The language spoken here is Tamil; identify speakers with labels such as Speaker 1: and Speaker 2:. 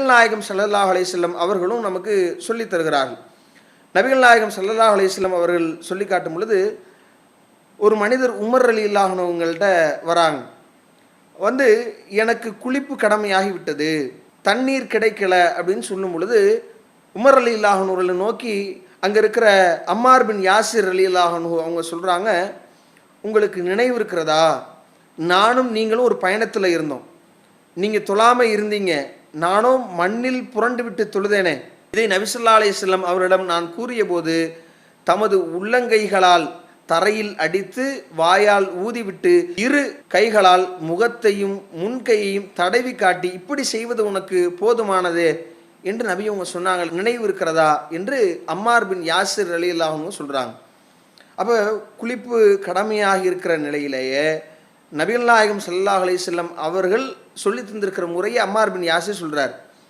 Speaker 1: நபிகள் நாயகம் ஸல்லல்லாஹு அலைஹி அவர்களும் நமக்கு சொல்லித் தருகிறார்கள். நபிகள் நாயகம் ஸல்லல்லாஹு அலைஹி அவர்கள் சொல்லி காட்டும் பொழுது ஒரு மனிதர் உமர் அலி இல்லாகனவங்கள்ட்ட வராங்க. வந்து எனக்கு குளிப்பு கடமையாகி விட்டது தண்ணீர் கிடைக்கல. அப்படின்னு சொல்லும் பொழுது உமர் அலி இல்லாஹனூர்களை நோக்கி அங்கே இருக்கிற அம்மார் பின் யாசிர் அலி இல்லாகனு அவங்க சொல்கிறாங்க உங்களுக்கு நினைவு இருக்கிறதா? நானும் நீங்களும் ஒரு பயணத்தில் இருந்தோம். நீங்கள் தொழாமல் இருந்தீங்க. நானும் மண்ணில் புரண்டு விட்டு தொழுதேனே. இதை நபிசுல்லா அலிஸ்லம் அவரிடம் நான் கூறியபோது தமது உள்ளங்கைகளால் தரையில் அடித்து வாயால் ஊதிவிட்டு இரு கைகளால் முகத்தையும் முன்கையையும் தடவி காட்டி இப்படி செய்வது உனக்கு போதுமானது என்று நபி அவங்க சொன்னாங்க. நினைவு இருக்கிறதா என்று அம்மார் பின் யாசிர் அலி அல்லாஹங்க சொல்கிறாங்க அப்போ குளிப்பு கடமையாக இருக்கிற நிலையிலேயே நபிகள் நாயகம் சல்லாஹ் அலி செல்லம் அவர்கள் சொல்லி தந்திருக்கிற முறையை அம்மார் பின் யாசிர் சொல்கிறார்